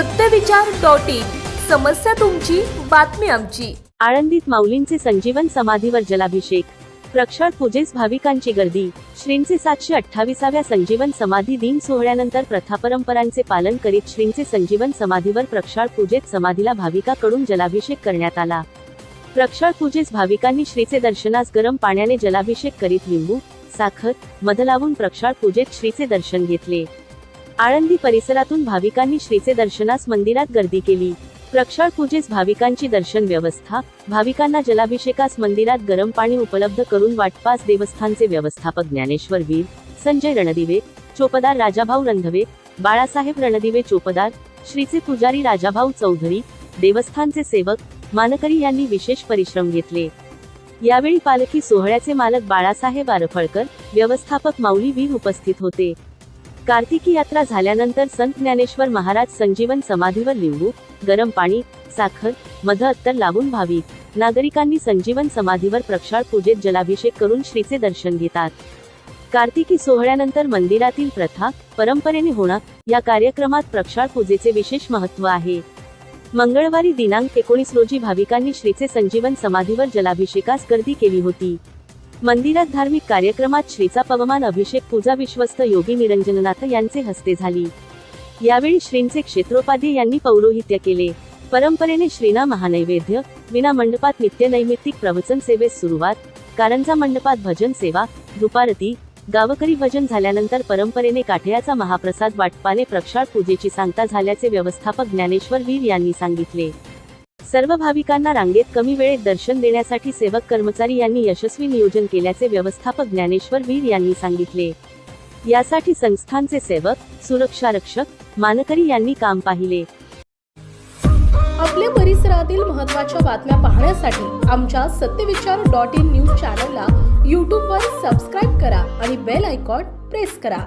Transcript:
सत्यविचार dot in. समस्या तुमची बातमी आमची. आळंदीत माऊलींचे संजीवन समाधीवर जलाभिषेक. प्रक्षाळ पूजेस भाविकांची गर्दी. श्रींचे सातशे अठ्ठावीसाव्या संजीवन समाधी दिन सोहळ्यानंतर प्रथा परंपरांचे पालन करीत श्रींचे संजीवन समाधीवर प्रक्षाळ पूजेत समाधीला भाविकाकडून जलाभिषेक करण्यात आला. प्रक्षाळ पूजेस भाविकांनी श्रीचे दर्शनास गरम पाण्याने जलाभिषेक करीत लिंबू साखर मध लावून प्रक्षाळ पूजेत श्रीचे दर्शन घेतले. आळंदी परिसरातून भाविकांनी श्रीचे दर्शनास मंदिरात गर्दी केली. प्रक्षाळ पूजेस भाविकांची दर्शन व्यवस्था भाविकांना जलाभिषेकास मंदिरात गरम पाणी उपलब्ध करून वाटपास देवस्थानचे व्यवस्थापक ज्ञानेश्वर वीर संजय रणदिवे चोपदार राजाभाऊ रंधवे बाळासाहेब रणदिवे चोपदार श्रीचे पुजारी राजाभाऊ चौधरी देवस्थानचे सेवक मानकरी यांनी विशेष परिश्रम घेतले. यावेळी पालखी सोहळ्याचे मालक बाळासाहेब आरफळकर व्यवस्थापक माऊली वीर उपस्थित होते. कार्तिकी यात्रा झाल्यानंतर संत ज्ञानेश्वर महाराज संजीवन समाधीवर लिंबू गरम पाणी साखर मध अत्तर लावून भाविक नागरिकांनी संजीवन समाधीवर प्रक्षाळ पूजेत जलाभिषेक करून श्रीचे दर्शन घेतात. कार्तिकी सोहळ्यानंतर मंदिरातील प्रथा परंपरेने होणं या कार्यक्रमात प्रक्षाळ पूजेचे विशेष महत्त्व आहे. मंगळवारी दिनांक एकोणीस रोजी भाविकांनी श्रीचे संजीवन समाधीवर जलाभिषेकास गर्दी केली होती. मंदिरात धार्मिक कार्यक्रमात श्रीचा पवमान अभिषेक पूजा विश्वस्त योगी निरंजननाथ यांचे हस्ते झाली. यावेळी श्रींचे क्षेत्रोपाध्ये यांनी पौरोहित्य केले. परंपरेने श्रीना महानैवेद्य विना मंडपात नित्य नैमित्तिक प्रवचन सेवेस सुरुवात कारंजा मंडपात भजन सेवा दुपारती गावकरी भजन झाल्यानंतर परंपरेने काठयाचा महाप्रसाद वाटपाने प्रक्षाळ पूजेची सांगता झाल्याचे व्यवस्थापक ज्ञानेश्वर वीर यांनी सांगितले. सर्व भाविकांना रांगेत कमी वेळेत दर्शन देण्यासाठी सेवक कर्मचारी यांनी यशस्वी नियोजन केल्याचे व्यवस्थापक ज्ञानेश्वर वीर यांनी सांगितले. यासाठी संस्थानचे सेवक सुरक्षा रक्षक मानकरी यांनी काम पाहिले. आपल्या परिसरातील महत्त्वाच्या बातम्या पाहण्यासाठी आमच्या सत्यविचार डॉट इन न्यूज चॅनलला यूट्यूबवर सबस्क्राईब करा आणि बेल आयकॉन प्रेस करा.